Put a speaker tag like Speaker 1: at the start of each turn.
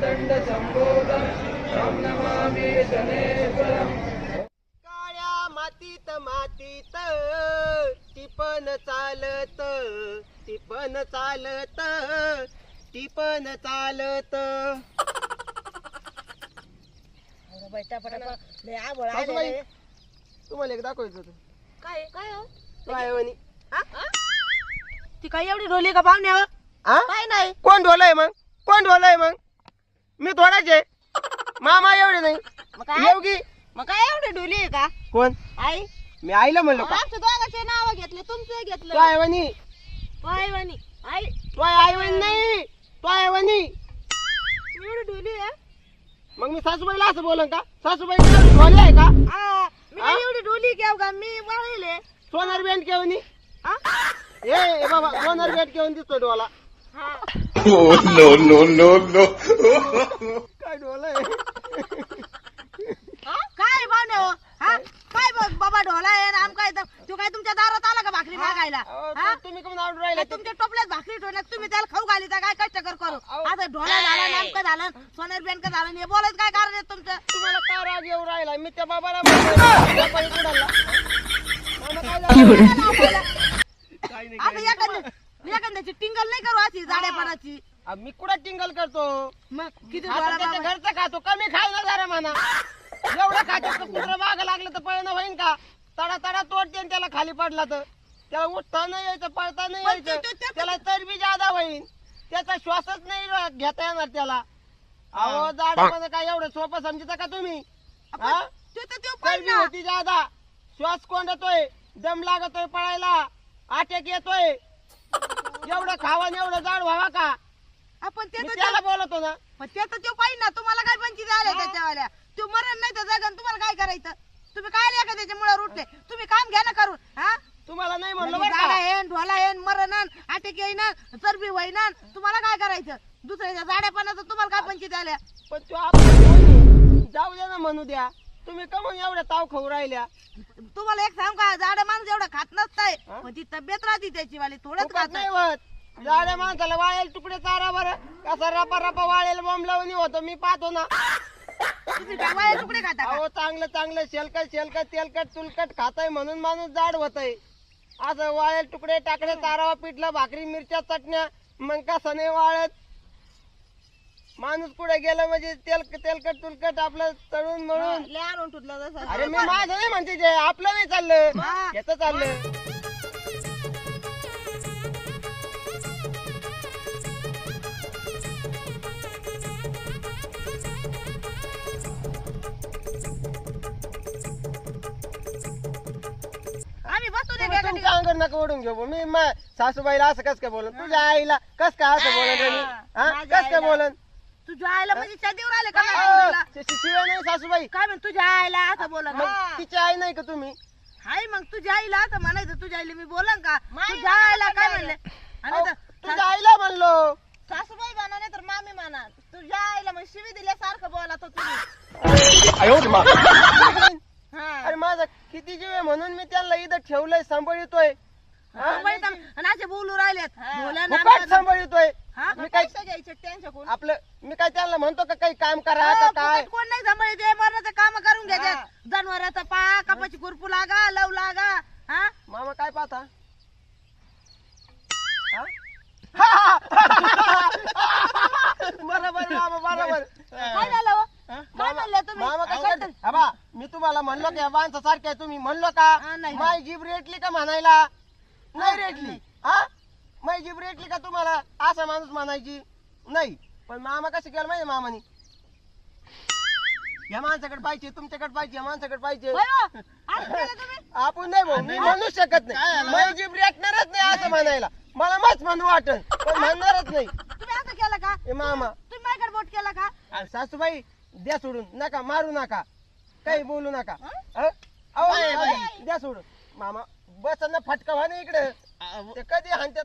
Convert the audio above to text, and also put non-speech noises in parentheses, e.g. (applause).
Speaker 1: दंड संबोधन शं नमामि शनेश्वरम काळ्या मातीत
Speaker 2: मातीत टिपन चालत टिपन चालत
Speaker 1: टिपन
Speaker 2: चालत। सासूबाई,
Speaker 1: तुम्हाला एक दाखवायचं होतं.
Speaker 2: काय काय हो? ती काही एवढी ढोली का पाहुण्या? काय नाही.
Speaker 1: कोण ढोलाय मग? कोण ढोलाय मग? मी थोडाचे मामा एवढे नाही.
Speaker 2: मग काय? मग काय एवढी ढोली आहे का?
Speaker 1: कोण?
Speaker 2: आई.
Speaker 1: मी आईला म्हणलो का?
Speaker 2: आमच्या दोघांचे नाव घेतले तुमचे घेतलं.
Speaker 1: तो आहे म्हणी
Speaker 2: काय म्हणी आई.
Speaker 1: तो आई म्हणी नाही. तो आहे म्हणी
Speaker 2: एवढी ढोली आहे?
Speaker 1: मग मी सासूबाईला असं बोलन का? सासूबाई ढोले आहे का?
Speaker 2: आ, मी एवढी ढोली घेऊ का? मी वळले.
Speaker 1: सोनार बँड
Speaker 2: हा?
Speaker 1: ए ए बाबा सोनार बँड केवून दिसतो डोला
Speaker 2: हा.
Speaker 3: No no no no!
Speaker 1: काय डोला
Speaker 2: हा? काय पाहुणे हो हा काय बघ बाबा ढोला आहे ना आम काय तर- तो काय तुमच्या दारात आला का भाकरी मागायला हा?
Speaker 1: तुम्ही कमी आवडून राहिले
Speaker 2: काय तुमच्या टोपल्यात भाकरी ठेवण्यात तुम्ही त्याला खाऊ घाली काय कष्ट कर. आता ढोला झाला नामकं झालं सोनेर बँक झालं आणि हे बोलायचं काय कारण आहे तुमचं
Speaker 1: तुम्हाला का राग येऊ राहिला मी त्या बाबाला. मामा काय झालं? काय नाही,
Speaker 2: आता
Speaker 1: काय नाही.
Speaker 2: एखाद्या एखाद्याची टिंगल नाही करू अशी जाडेपणाची
Speaker 1: आ, मी कुठं टिंगल करतो?
Speaker 2: मग किती
Speaker 1: आता त्याच्या घरचं खातो कमी खाय ना जरा म्हणा. एवढं खातो तर कुत्र मागं लागलं तर पळणं होईन का? तडा तडा तोडते आणि त्याला खाली पडला तर. त्याला उठता नाही यायचं पळता नाही
Speaker 2: पण ते-
Speaker 1: यायचं
Speaker 2: ते-
Speaker 1: त्याला चरबी जादा होईन. त्याचा श्वासच नाही घेता येणार त्याला. अहो जाडपणा काय एवढं सोपं समजता का तुम्ही? हा?
Speaker 2: ते तर
Speaker 1: चरबी. होती जादा. श्वास कोंडतोय दम लागतोय पळायला. अटॅक येतोय. एवढं खावा एवढं जाड व्हावा का?
Speaker 2: आपण ते
Speaker 1: मी
Speaker 2: तर
Speaker 1: त्याला बोलतो ना.
Speaker 2: पण ते तर त्यो पाहिजे ना तुम्हाला काय पंचवीस आले त्याच्यावाल्या? तो मरण नाही तर जगन तुम्हाला काय करायचं? तुम्ही काय लेखा त्याच्या मुळे उठले तुम्ही काम घ्या ना करून हा?
Speaker 1: तुम्हाला नाही म्हणलं
Speaker 2: म्हणजे
Speaker 1: बरं
Speaker 2: जागा
Speaker 1: का
Speaker 2: येईन ढोला येईन मरण अटॅक येईन चरबी होईन तुम्हाला काय करायचं? दुसऱ्याच्या जाड्यापणाचं तुम्हाला काय पंचवीस आल्या
Speaker 1: पण तो आपला आहे? जाऊ द्या ना म्हणू द्या. तुम्ही का म्हणून एवढ्या ताव खाऊ राहिल्या?
Speaker 2: तुम्हाला एक सांग का? जाड्या माणूस एवढं खात नसतंय.
Speaker 1: हा?
Speaker 2: पण ती तब्येत राहते त्याची वाली थोडंच
Speaker 1: फुकट
Speaker 2: खात
Speaker 1: नाही होत. जाड्या माणसाला वाळेल तुकडे चारा बरं. कसा रपा रपा वाळेल बॉम्ब लावून होतो मी पाहतो ना.
Speaker 2: तुम्ही तुकडे खाता का?
Speaker 1: अहो चांगलं चांगलं शेलकट शेलकट तेलकट तुलकट खाताय म्हणून माणूस जाड होतय. असं वाळेल तुकडे टाकडे चारावा पिठलं भाकरी मिरच्या चटण्या मग कसं नाही वाळत? माणूस कुठे गेलं म्हणजे तेल तेलकट तुलकट आपलं तळून मळून.
Speaker 2: लय आणून तुटलं जसं
Speaker 1: अरे मी माझं नाही म्हणते जे आपलं नाही चाललं. याचं चाललं.
Speaker 2: आम्ही का
Speaker 1: अंगावर नका ओढून घेऊ मी मा- सासूबाईला असं कस काय बोलन तुझ्या आईला कस काय असं बोलन? हा. कस काय. बोलन
Speaker 2: तुझ्या आईला म्हणजे चदीवर आले का माझ्या आईला?
Speaker 1: शिवाय नाही सासूबाई.
Speaker 2: काय म्हण तुझ्या आईला असं बोला
Speaker 1: मग तिची आई नाही का तुम्ही?
Speaker 2: हाय मग तुझ्या आईला असं म्हणायचं तुझ्या आईला मी बोलन का? तुझ्या आईला काय म्हणले? आणि
Speaker 1: अहो,
Speaker 2: आता
Speaker 1: तुझ्या आईला म्हणलो.
Speaker 2: सासूबाई म्हणा नाही तर मामी म्हणा. तुझ्या आईला मग शिवी दिल्यासारखं बोला तो तुम्ही हा.
Speaker 1: अरे माझा किती जीव आहे म्हणून मी त्यांना इथं ठेवलंय सांभाळतोय. हा?
Speaker 2: सांभाळीत आणि असे बोलू राहिलेत. बोला ना
Speaker 1: फुकट
Speaker 2: आमच्या-
Speaker 1: सांभाळतोय?
Speaker 2: हा?
Speaker 1: मी काय
Speaker 2: पैसे घ्यायचे त्यांच्याकडून.
Speaker 1: आपलं मी काय त्यांना म्हणतो का काही काम करा का
Speaker 2: हो,
Speaker 1: काय?
Speaker 2: फुकट कोण नाही सांभाळायचे मरणाचं काम करून घ्यायचे जनावराचा पा कापाची खुरपू लागा लव लागा हा?
Speaker 1: मामा काय पाहता? हा? (laughs) बरोबर मामा बरोबर.
Speaker 2: काय झालं हो?
Speaker 1: हा?
Speaker 2: काय म्हणले तुम्ही?
Speaker 1: मामा
Speaker 2: काय
Speaker 1: काय
Speaker 2: तर-
Speaker 1: अबा मी तुम्हाला म्हणलो की माणसा सारखे तुम्ही म्हणलो का?
Speaker 2: हा, नाही.
Speaker 1: माय जीभ रेटली का म्हणायला? नाही रेटली. हा? माय जीभ रेटली का तुम्हाला? असा माणूस म्हणायची. नाही. पण मामा कसं केलं माहिती मामानी? या माणसाकडे पाहिजे तुमच्याकडे पाहिजे या माणसाकडे पाहिजे.
Speaker 2: होय हो? (laughs) असं केलं तुम्ही?
Speaker 1: आपण नाही भाऊ मी म्हणू शकत नाही. माझी जीभ रेटणारच नाही असं म्हणायला. मला मस्त म्हणू वाटत पण म्हणणारच नाही.
Speaker 2: तुम्ही असं केलं का?
Speaker 1: ए मामा.
Speaker 2: तुम्ही माझ्याकडे बोट केला का?
Speaker 1: अरे सासूबाई द्या सोडून. नका मारू नका. काही बोलू नका. अ? अहो, अहो, द्या सोडून. मामा बस ना फटका व्हा ना इकडे. ते कधी हाणतात